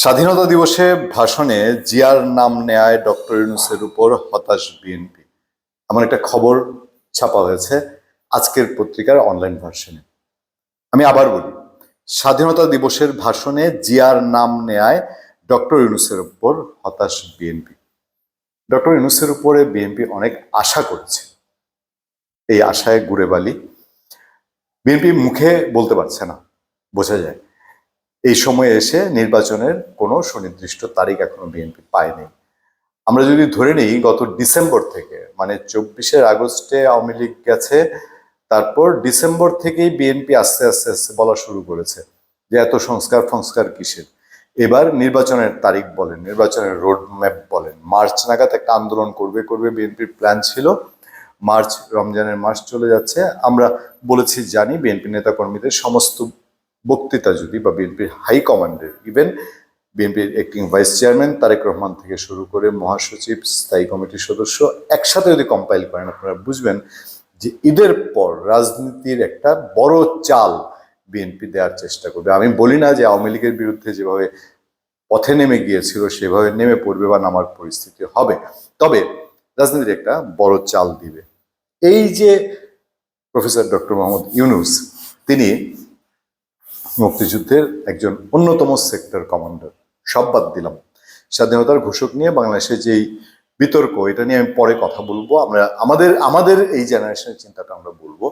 স্বাধীনতা দিবসে ভাষণে জিয়ার নাম নেয় ডক্টর ইউনুসের উপর হতাশ বিএনপি। এমন একটা খবর ছাপা হয়েছে আজকের পত্রিকার অনলাইন ভার্সনে আমি আবার বলি, স্বাধীনতা দিবসের ভাষণে জিয়ার নাম নেয় ডক্টর ইউনুসের উপর হতাশ বিএনপি। ডক্টর ইউনুসের উপরে বিএনপি অনেক আশা করছে। এই আশায় ঘুরে বালি বিএনপি মুখে বলতে পারছে না, বোঝা যায়। এই সময়ে এসে নির্বাচনের কোনো সুনির্দিষ্ট তারিখ এখনও বিএনপি পায়নি। আমরা যদি ধরে নিই, গত ডিসেম্বর থেকে মানে চব্বিশের আগস্টে আওয়ামী লীগ গেছে, তারপর ডিসেম্বর থেকেই বিএনপি আস্তে আস্তে আস্তে বলা শুরু করেছে যে এত সংস্কার সংস্কার কিসের? এবার নির্বাচনের তারিখ বলেন, নির্বাচনের রোড ম্যাপ বলেন। মার্চ নাগাদ একটা আন্দোলন করবে করবে বিএনপির প্ল্যান ছিল। মার্চ, রমজানের মাস চলে যাচ্ছে। আমরা বলেছি, জানি বিএনপি নেতাকর্মীদের সমস্ত বক্তৃতা যদি বা বিএনপির হাই কমান্ডের ইভেন বিএনপির acting vice chairman Tarique Rahman থেকে শুরু করে মহাসচিব, স্থায়ী কমিটির সদস্য একসাথে যদি কম্পাইল করেন, আপনারা বুঝবেন যে ঈদের পর রাজনীতির একটা বড় চাল বিএনপি দেওয়ার চেষ্টা করবে। আমি বলি না যে আওয়ামী লীগের বিরুদ্ধে যেভাবে পথে নেমে গিয়েছিল, সেভাবে নেমে পড়বে বা নামার পরিস্থিতি হবে। তবে রাজনীতির একটা বড় চাল দিবে। এই যে প্রফেসর ডক্টর মোহাম্মদ ইউনুস, তিনি মুক্তিযুদ্ধের একজন অন্যতম সেক্টর কমান্ডার। সব বাদ দিলাম। স্বাধীনতার ঘোষক নিয়ে বাংলাদেশে যেই বিতর্ক, এটা নিয়ে আমি পরে কথা বলব। আমরা, আমাদের আমাদের এই জেনারেশনের চিন্তাটা আমরা বলব।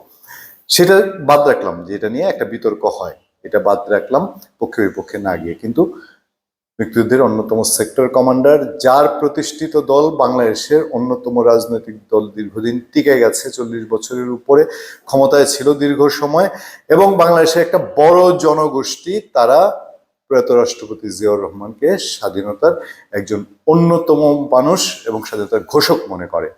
সেটা বাদ রাখলাম যে এটা নিয়ে একটা বিতর্ক হয়। এটা বাদ রাখলাম পক্ষে বিপক্ষে না গিয়ে। কিন্তু মুক্তিযুদ্ধের অন্যতম সেক্টর কমান্ডার, যার প্রতিষ্ঠিত দল বাংলাদেশের অন্যতম রাজনৈতিক দল দীর্ঘদিন টিকে গেছে, চল্লিশ বছরের উপরে ক্ষমতায় ছিল দীর্ঘ সময়, এবং বাংলাদেশের একটা বড় জনগোষ্ঠী, তারা প্রয়াত রাষ্ট্রপতি জিয়াউর রহমানকে স্বাধীনতার একজন অন্যতম মানুষ এবং স্বাধীনতার ঘোষক মনে করে।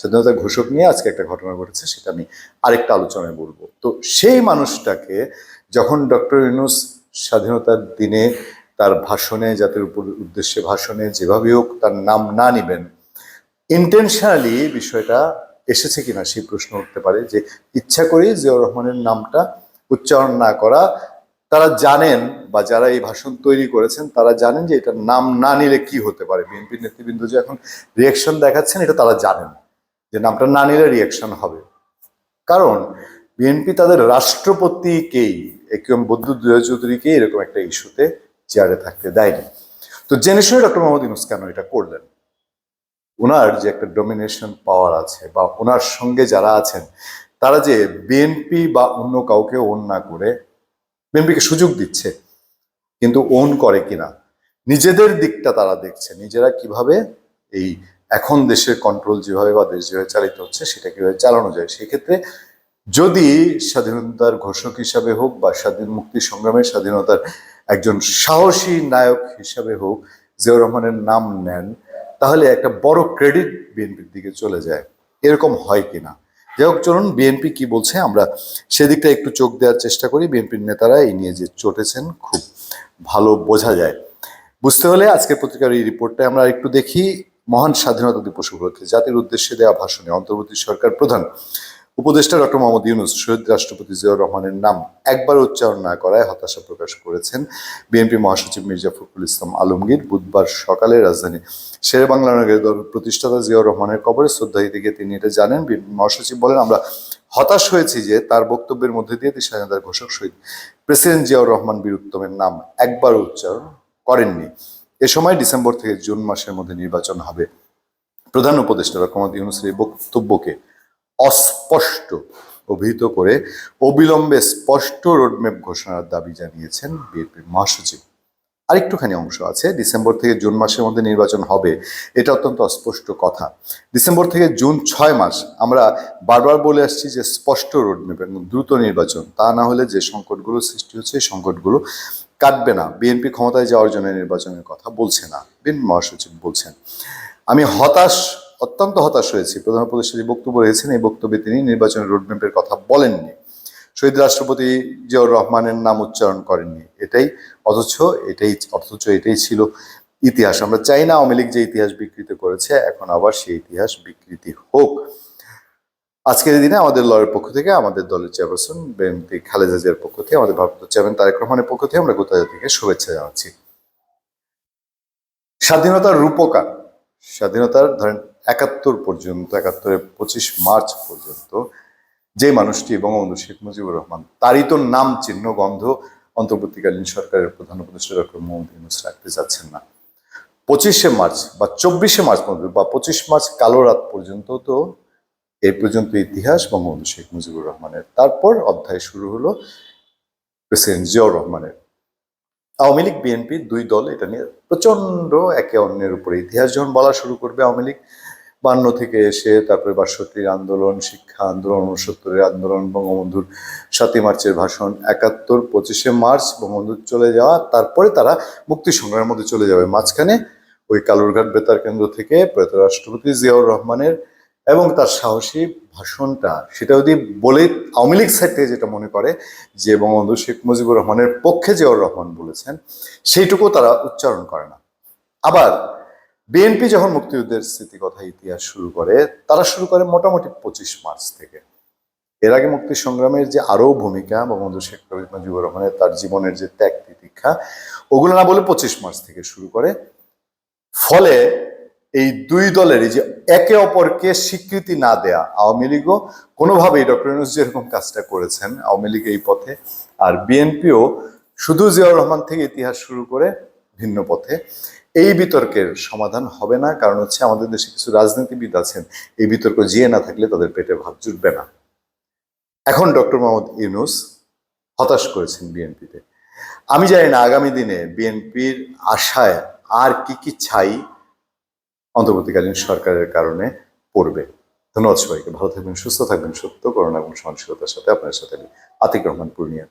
স্বাধীনতার ঘোষক নিয়ে আজকে একটা ঘটনা ঘটেছে, সেটা আমি আরেকটা আলোচনায় বলব। তো সেই মানুষটাকে যখন ডক্টর ইউনুস স্বাধীনতার দিনে তার ভাষণে, জাতির উপর উদ্দেশ্যে ভাষণে যেভাবে হোক তার নাম না নিবেন। ইন্টেনশনালি বিষয়টা এসেছে কিনা সেই প্রশ্ন উঠতে পারে যে ইচ্ছা করেই জিয়াউর রহমানের নামটা উচ্চারণ না করা, তারা জানেন বা যারা এই ভাষণ তৈরি করেছেন তারা জানেন যে এটা নাম না নিলে কি হতে পারে। বিএনপির নেতৃবৃন্দ যে এখন রিয়াকশন দেখাচ্ছেন, এটা তারা জানেন যে নামটা না নিলে রিয়াকশন হবে। কারণ বিএনপি তাদের রাষ্ট্রপতিকেই একিম বদ্যু দুয়া চৌধুরীকে এরকম একটা ইস্যুতে চেয়ারে থাকতে দেয়নি। তো জেনে শুনে ডক্টর মোহাম্মদ ইউনুস কেন এটা করলেন? ওনার যে একটা ডোমিনেশন পাওয়ার আছে বা ওনার সঙ্গে যারা আছেন, তারা যে বিএনপি বা অন্য কাউকে ওন না করে বিএনপিকে সুযোগ দিচ্ছে, কিন্তু ওন করে কিনা, নিজেদের দিকটা তারা দেখছে, নিজেরা কীভাবে এই এখন দেশের কন্ট্রোল যেভাবে বা দেশ যেভাবে চালিত হচ্ছে, সেটা কীভাবে চালানো যায়? সেক্ষেত্রে যদি স্বাধীনতার ঘোষক হিসাবে হোক বা স্বাধীন মুক্তি সংগ্রামের স্বাধীনতার একজন সাহসী নায়ক হিসাবে হোক, জিয়াউর রহমানের নাম নেন, তাহলে একটা বড় ক্রেডিট বিএনপির দিকে চলে যায়। এরকম হয় কিনা? যাই হোক, চলুন বিএনপি কি বলছে, আমরা সেদিকটা একটু চোখ দেওয়ার চেষ্টা করি। বিএনপির নেতারা এই নিয়ে যে চটেছেন, খুব ভালো বোঝা যায়। বুঝতে হলে আজকের পত্রিকার এই রিপোর্টটা আমরা একটু দেখি। মহান স্বাধীনতা দিবস উপলক্ষে জাতির উদ্দেশ্যে দেওয়া ভাষণে অন্তর্বর্তী সরকার প্রধান উপদেষ্টা ডক্টর মোহাম্মদ ইউনুস, শহীদ রাষ্ট্রপতি জিয়াউর রহমানের নাম একবার উচ্চারণ না করায় হতাশা প্রকাশ করেছেন বিএনপি মহাসচিব মির্জা ফখরুল ইসলাম আলমগীর। বুধবার সকালে রাজধানী শেরে বাংলা নগরের দল প্রতিষ্ঠাতা জিয়াউর রহমানের কবরে শ্রদ্ধা গিয়ে তিনি এটা জানেন। মহাসচিব বলেন, আমরা হতাশ হয়েছি যে তার বক্তব্যের মধ্যে দিয়ে তিনি স্বাধীনতার ঘোষক শহীদ প্রেসিডেন্ট জিয়াউর রহমান বীর উত্তমের নাম একবার উচ্চারণ করেননি। এ সময় ডিসেম্বর থেকে জুন মাসের মধ্যে নির্বাচন হবে। প্রধান উপদেষ্টা ডক্টর মোহাম্মদ ইউনুসের এই বক্তব্যকে অস্পষ্ট অভিহিত করে অবিলম্বে স্পষ্ট রোডম্যাপ ঘোষণার দাবি জানিয়েছেন বিএনপির মহাসচিব। আরেকটুখানি অংশ আছে, ডিসেম্বর থেকে জুন মাসের মধ্যে নির্বাচন হবে, এটা অত্যন্ত অস্পষ্ট কথা। ডিসেম্বর থেকে জুন ছয় মাস, আমরা বারবার বলে আসছি যে স্পষ্ট রোডম্যাপ এবং দ্রুত নির্বাচন, তা না হলে যে সংকটগুলো সৃষ্টি হচ্ছে এই সংকটগুলো কাটবে না। বিএনপি ক্ষমতায় যাওয়ার জন্য নির্বাচনের কথা বলছে না, বিএনপি মহাসচিব বলছেন। আমি হতাশ অত্যন্ত হতাশ হয়েছি। প্রধান উপদেষ্টা যে বক্তব্য রয়েছেন এই বক্তব্যে তিনি নির্বাচনের রোডম্যাপের কথা বলেননি। শহীদ রাষ্ট্রপতি জিয়াউর রহমানের নাম উচ্চারণ করেননি। এটাই অথচ এটাই অথচ এটাই ছিল ইতিহাস। আমরা চাই না আওয়ামী লীগ যে ইতিহাস বিকৃত করেছে, এখন আবার সেই ইতিহাস বিকৃতি হোক। আজকের দিনে আমাদের দলের পক্ষ থেকে, আমাদের দলের চেয়ারপারসন বিএনপি খালেদা জিয়ার পক্ষ থেকে, আমাদের ভারপ্রাপ্ত চেয়ারম্যান তারেক রহমানের পক্ষ থেকে আমরা গোটা জাতিকে শুভেচ্ছা জানাচ্ছি। স্বাধীনতার রূপকার স্বাধীনতার, ধরেন, একাত্তর পর্যন্ত, একাত্তরের পঁচিশ মার্চ পর্যন্ত যে মানুষটি বঙ্গবন্ধু শেখ মুজিবুর রহমান, তারই তো নাম, চিহ্ন, গন্ধ অন্তর্বর্তীকালীন সরকারের প্রধান উপদেষ্টা ডক্টর মোহাম্মদ ইউনুস রাখতে যাচ্ছেন না। পঁচিশে মার্চ বা চব্বিশে মার্চ পর্যন্ত বা পঁচিশ মার্চ কালো রাত পর্যন্ত তো এই পর্যন্ত ইতিহাস বঙ্গবন্ধু শেখ মুজিবুর রহমানের। তারপর অধ্যায় শুরু হলো প্রেসিডেন্ট জিয়াউর রহমানের। আওয়ামী লীগ, বিএনপি দুই দল এটা নিয়ে প্রচণ্ড একে অন্যের উপরে ইতিহাস যখন বলা শুরু করবে আওয়ামী লীগ, বান্ন থেকে এসে তারপরে বাষট্টির আন্দোলন, শিক্ষা আন্দোলন, উনসত্তরের আন্দোলন, বঙ্গবন্ধুর সাতই মার্চের ভাষণ, একাত্তর পঁচিশে মার্চ বঙ্গবন্ধুর চলে যাওয়া, তারপরে তারা মুক্তি সংগ্রামের মধ্যে চলে যাবে। মাঝখানে ওই কালুরঘাট বেতার কেন্দ্র থেকে প্রয়াত রাষ্ট্রপতি জিয়াউর রহমানের এবং তার সাহসী ভাষণটা, সেটা যদি বলে আওয়ামী লীগ সাইড থেকে যেটা মনে করে যে বঙ্গবন্ধু শেখ মুজিবুর রহমানের পক্ষে জিয়াউর রহমান বলেছেন সেইটুকু তারা উচ্চারণ করে না। আবার বিএনপি যখন মুক্তিযুদ্ধের স্মৃতি কথা ইতিহাস শুরু করে, তারা শুরু করে মোটামুটি পঁচিশ মার্চ থেকে। এর আগে মুক্তি সংগ্রামের যে আরও ভূমিকা বঙ্গবন্ধু শেখ মুজিবুর রহমানের তার জীবনের যে ত্যাগ তিতিক্ষা ওগুলো না বলে পঁচিশ মার্চ থেকে শুরু করে। ফলে এই দুই দলের এই যে একে অপরকে স্বীকৃতি না দেয়া আওয়ামী লীগও কোনোভাবেই ডক্টর ইউনুস যেরকম কাজটা করেছেন আওয়ামী লীগ এই পথে, আর বিএনপিও শুধু জিয়াউর রহমান থেকে ইতিহাস শুরু করে ভিন্ন পথে। এই বিতর্কের সমাধান হবে না, কারণ হচ্ছে আমাদের দেশে কিছু রাজনীতিবিদ আছেন, এই বিতর্ক জিয়ে না থাকলে তাদের পেটে ভাত জুটবে না। এখন ডক্টর মোহাম্মদ ইউনুস হতাশ করেছেন বিএনপিতে। আমি জানি না আগামী দিনে বিএনপির আশায় আর কি কি ছাই অন্তর্বর্তীকালীন সরকারের কারণে পড়বে। ধন্যবাদ সবাইকে। ভালো থাকবেন, সুস্থ থাকবেন। সত্য করোনা এবং সহনশীলতার সাথে আপনার সাথে আমি আতিক রহমান পূর্ণিয়া।